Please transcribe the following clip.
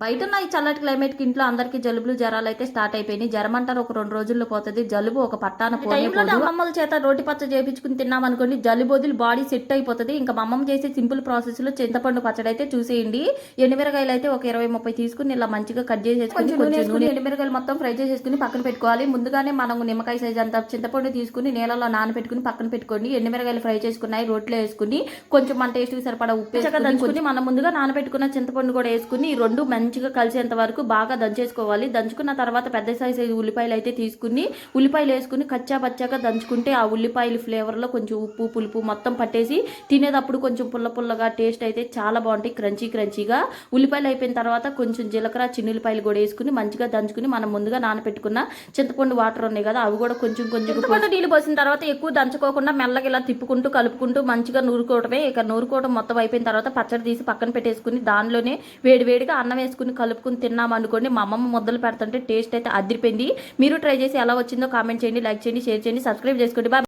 బయట ఉన్న ఈ చల్లటి క్లైమేట్కి ఇంట్లో అందరికి జలుబులు జ్వరాలు అయితే స్టార్ట్ అయిపోయినాయి. జ్వరం అంటారు ఒక రెండు రోజుల్లో పోతుంది. జలుబు ఒక పట్టాన అమ్మమ్మల చేత రోటి పచ్చ చేపించుకుని తిన్నాం అనుకోండి జలుబు వదిలి బాడీ సెట్ అయిపోతుంది. ఇంకా అమ్మమ్మ చేసే సింపుల్ ప్రాసెస్లో చింతపండు పచ్చడి అయితే చూసేయండి. ఎండుమిరకాయలు అయితే ఒక ఇరవై ముప్పై తీసుకుని ఇలా మంచిగా కట్ చేసేసుకుని కొంచెం ఎండుమిరకాయలు మొత్తం ఫ్రై చేసేసుకుని పక్కన పెట్టుకోవాలి. ముందుగానే మనం నిమ్మకాయ సైజ్ అంత చింతపండు తీసుకుని నీళ్ళలో నానబెట్టుకుని పక్కన పెట్టుకోండి. ఎండుమిరకాయలు ఫ్రై చేసుకున్నాయి రోట్లో వేసుకుని కొంచెం మన టేస్ట్ సరిపడా ఉప్పు మనం ముందుగా నానబెట్టుకున్న చింతపండు కూడా వేసుకుని ఈ రెండు మంచిగా కలిసేంత వరకు బాగా దంచేసుకోవాలి. దంచుకున్న తర్వాత పెద్ద సైజు ఉల్లిపాయలు అయితే తీసుకుని ఉల్లిపాయలు వేసుకుని కచ్చా పచ్చాగా దంచుకుంటే ఆ ఉల్లిపాయల ఫ్లేవర్లో కొంచెం ఉప్పు పులుపు మొత్తం పట్టేసి తినేటప్పుడు కొంచెం పుల్ల పుల్లగా టేస్ట్ అయితే చాలా బాగుంటాయి. క్రంచీ క్రంచీగా ఉల్లిపాయలు అయిపోయిన తర్వాత కొంచెం జీలకర్ర చిన్నుల్లిపాయలు కూడా వేసుకుని మంచిగా దంచుకుని మనం ముందుగా నానబెట్టుకున్న చింతపండు వాటర్ ఉన్నాయి కదా అవి కూడా కొంచెం కొంచెం చింతపండు నీళ్ళు పోసిన తర్వాత ఎక్కువ దంచుకోకుండా మెల్లగా ఇలా తిప్పుకుంటూ కలుపుకుంటూ మంచిగా నూరుకోవడమే ఇక నూరుకోవడం మొత్తం అయిపోయిన తర్వాత పచ్చడి తీసి పక్కన పెట్టేసుకుని దానిలోనే వేడి వేడిగా అన్నం వేసుకుని కలుపుకుని తిన్నాం అనుకోండి మా అమ్మమ్మ ముద్దలు పెడుతుంటే టేస్ట్ అయితే అదిరిపోయింది. మీరు ట్రై చేసి ఎలా వచ్చిందో కామెంట్ చేయండి లైక్ చేయండి షేర్ చేయండి సబ్స్క్రైబ్ చేసుకోండి. బాయ్